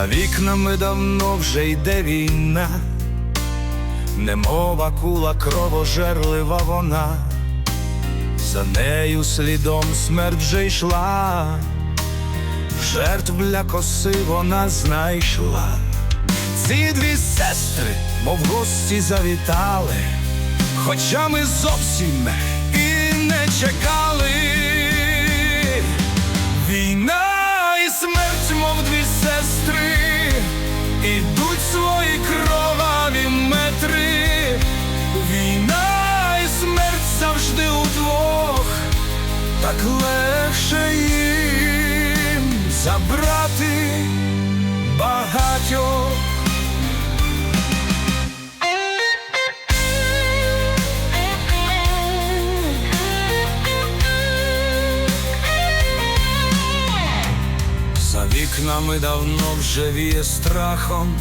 За вікнами давно вже йде війна, немова кула кровожерлива вона, за нею слідом смерть вже йшла, жертв для коси вона знайшла. Ці дві сестри, мов гості завітали, хоча ми зовсім і не чекали. Ідуть Вікнами давно вже віє страхом,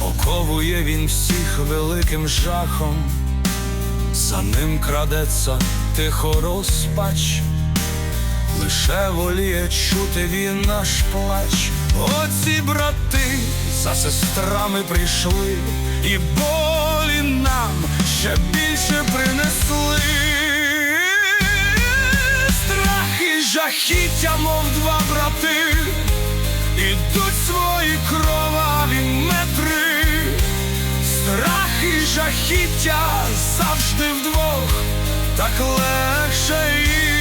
оковує він всіх великим жахом, за ним крадеться тихо розпач, лише воліє чути він наш плач. Оці брати за сестрами прийшли, і болі нам ще більше принесли. Жахіття, мов два брати, ідуть свої кроваві метри. Страх і жахіття завжди вдвох, так легше їм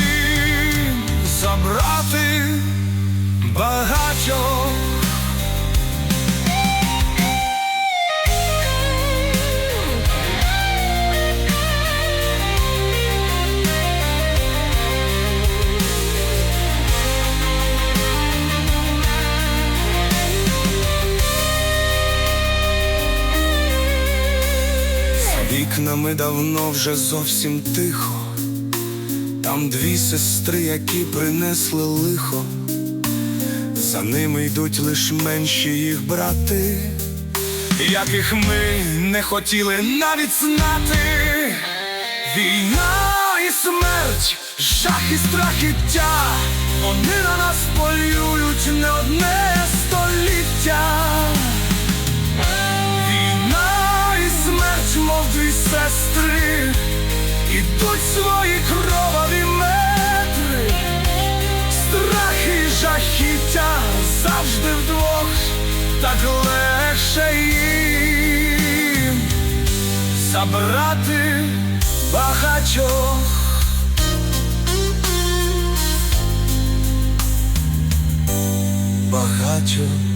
вікнами давно вже зовсім тихо, там дві сестри, які принесли лихо, за ними йдуть лиш менші їх брати, яких ми не хотіли навіть знати. Війна і смерть, жах і страхіття, вони на нас полюють не одне дві сестри, ідуть свої кроваві метри, страх і жахіття завжди вдвох, так легше їм забрати багатьох. Багатьох.